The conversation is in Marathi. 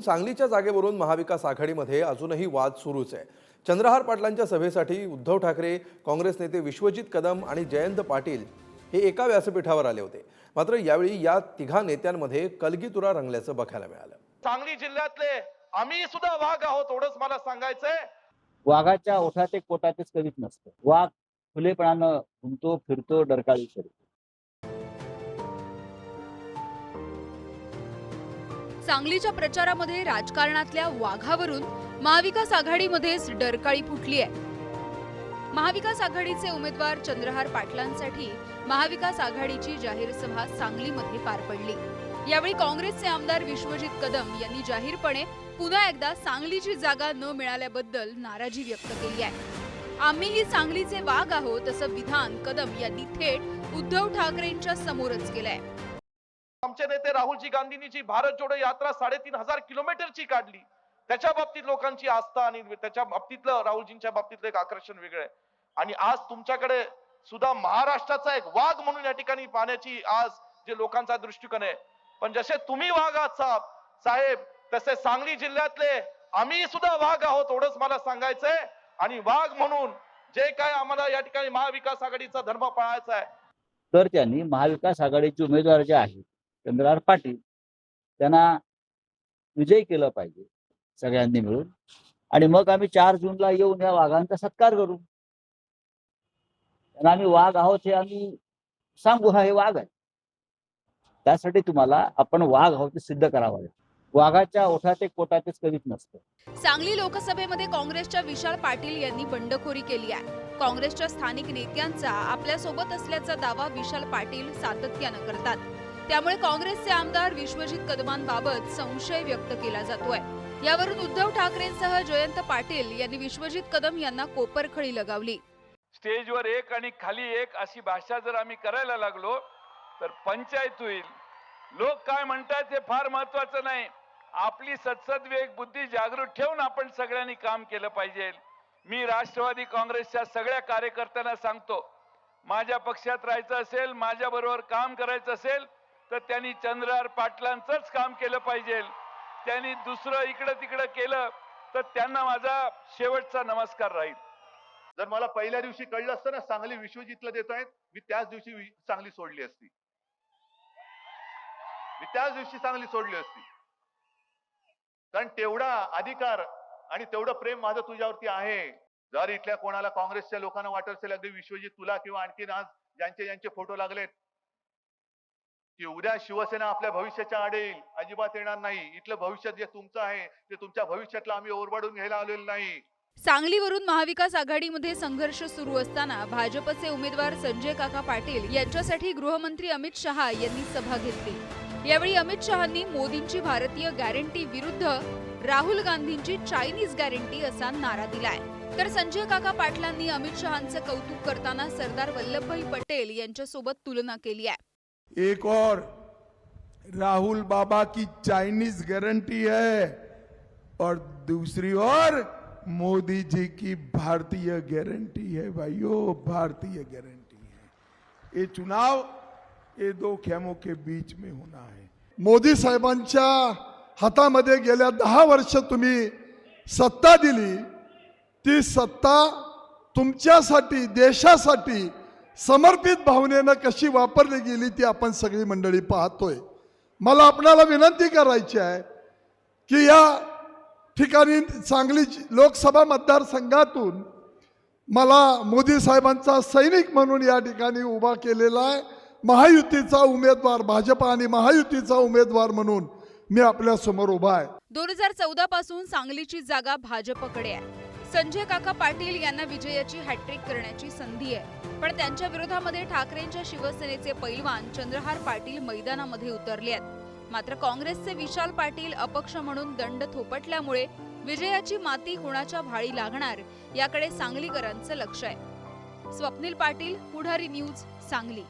सांगलीच्या जागेवरून महाविकास आघाडीमध्ये अजूनही वाद सुरूच आहे. चंद्रहार पाटलांच्या सभेसाठी उद्धव ठाकरे काँग्रेस नेते विश्वजित कदम आणि जयंत पाटील हे एका व्यासपीठावर आले होते. मात्र यावेळी या तिघा नेत्यांमध्ये कलगीतुरा रंगल्याचं बघायला मिळालं. सांगली जिल्ह्यातले आम्ही सुद्धा वाघ आहोत एवढंच मला सांगायचंय. वाघाच्या ओठात एक पोटातच कधीच नसतं. वाघ खुलेपणानं घुमतो फिरतो डरकाळी करतो सांगलीच्या प्रचारामध्ये राजकारणातल्या वाघावरून महाविकास आघाडीमध्येच डरकाळी फुटली आहे. महाविकास आघाडीचे उमेदवार चंद्रहार पाटलांसाठी महाविकास आघाडीची जाहीर सभा सांगलीमध्ये पार पडली. यावेळी काँग्रेसचे आमदार विश्वजित कदम यांनी जाहीरपणे पुन्हा एकदा सांगलीची जागा न मिळाल्याबद्दल नाराजी व्यक्त केली आहे. आम्हीही सांगलीचे वाघ आहोत असं विधान कदम यांनी थेट उद्धव ठाकरेंच्या समोरच केलंय. आमचे नेते राहुलजी गांधींनी जी भारत जोडो यात्रा साडेतीन हजार किलोमीटरची काढली. त्याच्या बाबतीत लोकांची आस्था आणि त्याच्या बाबतीतलं राहुलजींच्या बाबतीतलं एक आकर्षण वेगळं आहे. आणि आज तुमच्याकडे सुद्धा महाराष्ट्राचा एक वाघ म्हणून या ठिकाणी पाहण्याची आज जे लोकांचा दृष्टिकोन आहे. पण जसे तुम्ही वाघ आहात साहेब साहेब तसे सांगली जिल्ह्यातले आम्ही सुद्धा वाघ आहोत एवढंच मला सांगायचंय. आणि वाघ म्हणून जे काय आम्हाला या ठिकाणी महाविकास आघाडीचा धर्म पाळायचा आहे. तर त्यांनी महाविकास आघाडीचे उमेदवार जे आहेत चंद्रहार पाटील त्यांना विजयी केलं पाहिजे सगळ्यांनी मिळून. आणि मग आम्ही चार जूनला येऊन या वाघांचा सत्कार करू. त्यांना आम्ही वाघ आहोत हे आम्ही सांगू हा हे वाघ आहे. त्यासाठी तुम्हाला आपण वाघ आहोत ते सिद्ध करावं. लागेल वाघाच्या ओठात एक पोटातच कधीच नसतं. सांगली लोकसभेमध्ये काँग्रेसच्या विशाल पाटील यांनी बंडखोरी केली आहे. काँग्रेसच्या स्थानिक नेत्यांचा आपल्यासोबत असल्याचा दावा विशाल पाटील सातत्यानं करतात. त्यामुळे काँग्रेसचे आमदार विश्वजित कदमांबाबत संशय व्यक्त केला जातोय. यावरून उद्धव ठाकरेंसह जयंत पाटील यांनी विश्वजित कदम यांना कोपरखळी लगावली. स्टेजवर एक आणि खाली एक अशी भाषा जर आम्ही करायला लागलो तर पंचायत होईल. लोक काय म्हणतात हे फार महत्वाचं नाही. आपली सत्सद्वेग बुद्धी जागृत ठेवून आपण सगळ्यांनी काम केलं पाहिजे. मी राष्ट्रवादी काँग्रेसच्या सगळ्या कार्यकर्त्यांना सांगतो माझ्या पक्षात राहायचं असेल माझ्या बरोबर काम करायचं असेल तर त्यांनी चंद्रार पाटलांचंच काम केलं पाहिजे. त्यांनी दुसरं इकडं तिकडं केलं तर त्यांना माझा शेवटचा नमस्कार राहील. जर मला पहिल्या दिवशी कळलं असतं ना सांगली विश्वजितला देत आहेत मी त्याच दिवशी सांगली सोडली असती. मी त्याच दिवशी सांगली सोडली असती. कारण तेवढा अधिकार आणि तेवढं प्रेम माझं तुझ्यावरती आहे. जर इथल्या कोणाला काँग्रेसच्या लोकांना वाटत असेल अगदी विश्वजित तुला किंवा आणखीन आज ज्यांचे ज्यांचे फोटो लागलेत की उद्या शिवसेना आपल्या भविष्याच्या आडे येईल अजिबात येणार नाही. इथलं भविष्य जे तुमचं आहे ते तुमच्या भविष्यातलं आम्ही ओरबाडून घ्यायला आलेलो नाही. सांगलीवरून महाविकास आघाडीमध्ये संघर्ष सुरू असताना भाजपचे उमेदवार संजय काका पाटील यांच्यासाठी गृहमंत्री अमित शहा यांनी सभा घेतली. यावेळी अमित शहांनी मोदींची भारतीय गॅरंटी विरुद्ध राहुल गांधींची चायनीज गॅरंटी असा नारा दिलाय. तर संजय काका पाटलांनी अमित शहांचं कौतुक करताना सरदार वल्लभभाई पटेल यांच्यासोबत तुलना केली आहे. एक और राहुल बाबा की चाइनीज गारंटी है। और दूसरी ओर मोदी जी की भारतीय गारंटी है भाइयों भारतीय गारंटी है। ये चुनाव ये दो खेमों के बीच में होना है। मोदी साहेबांच्या हातामध्ये गेल्या दहा वर्ष तुम्ही सत्ता दिली ती सत्ता तुमच्यासाठी देशासाठी समर्पित भावनेनं कशी वापरली गेली ती आपण सगळी मंडळी पाहतोय. मला आपणाला विनंती करायची आहे की या ठिकाणी सांगली लोकसभा मतदारसंघातून मला मोदी साहेबांचा सैनिक म्हणून या ठिकाणी उभा केलेला आहे. महायुतीचा उमेदवार भाजप आणि महायुतीचा उमेदवार म्हणून मी आपल्यासमोर उभा आहे. दोन हजार चौदा पासून सांगलीची जागा भाजपकडे आहे. संजय काका पाटील यांना विजयाची हॅट्रिक करण्याची संधी आहे. पण त्यांच्या विरोधामध्ये ठाकरेंच्या शिवसेनेचे पैलवान चंद्रहार पाटील मैदानामध्ये उतरले आहेत. मात्र काँग्रेसचे विशाल पाटील अपक्ष म्हणून दंड थोपटल्यामुळे विजयाची माती कुणाच्या भाळी लागणार याकडे सांगलीकरांचं लक्ष आहे. स्वप्नील पाटील पुढारी न्यूज सांगली.